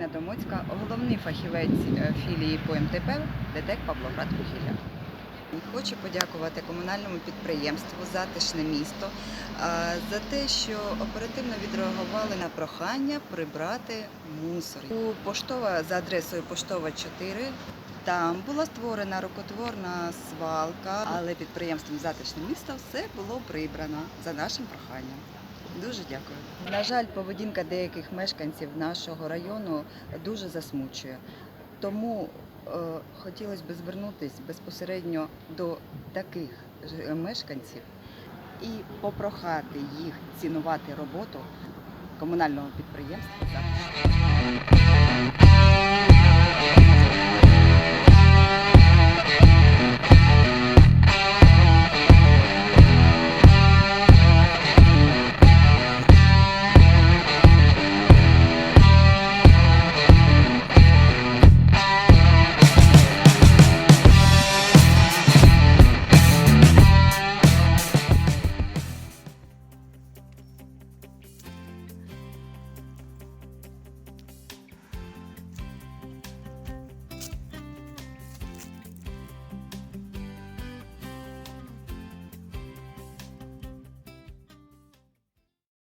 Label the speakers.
Speaker 1: Ірина Домоцька, головний фахівець е, філії по МТП ДТЕК Павлоград Вугілля. Хочу подякувати комунальному підприємству Затишне місто е, за те, що оперативно відреагували на прохання прибрати мусор. У поштова за адресою Поштова 4 там була створена рукотворна свалка, але підприємством Затишне місто все було прибрано за нашим проханням. Дуже дякую. На жаль, поведінка деяких мешканців нашого району дуже засмучує. Тому е, хотілося б звернутися безпосередньо до таких ж мешканців і попрохати їх цінувати роботу комунального підприємства.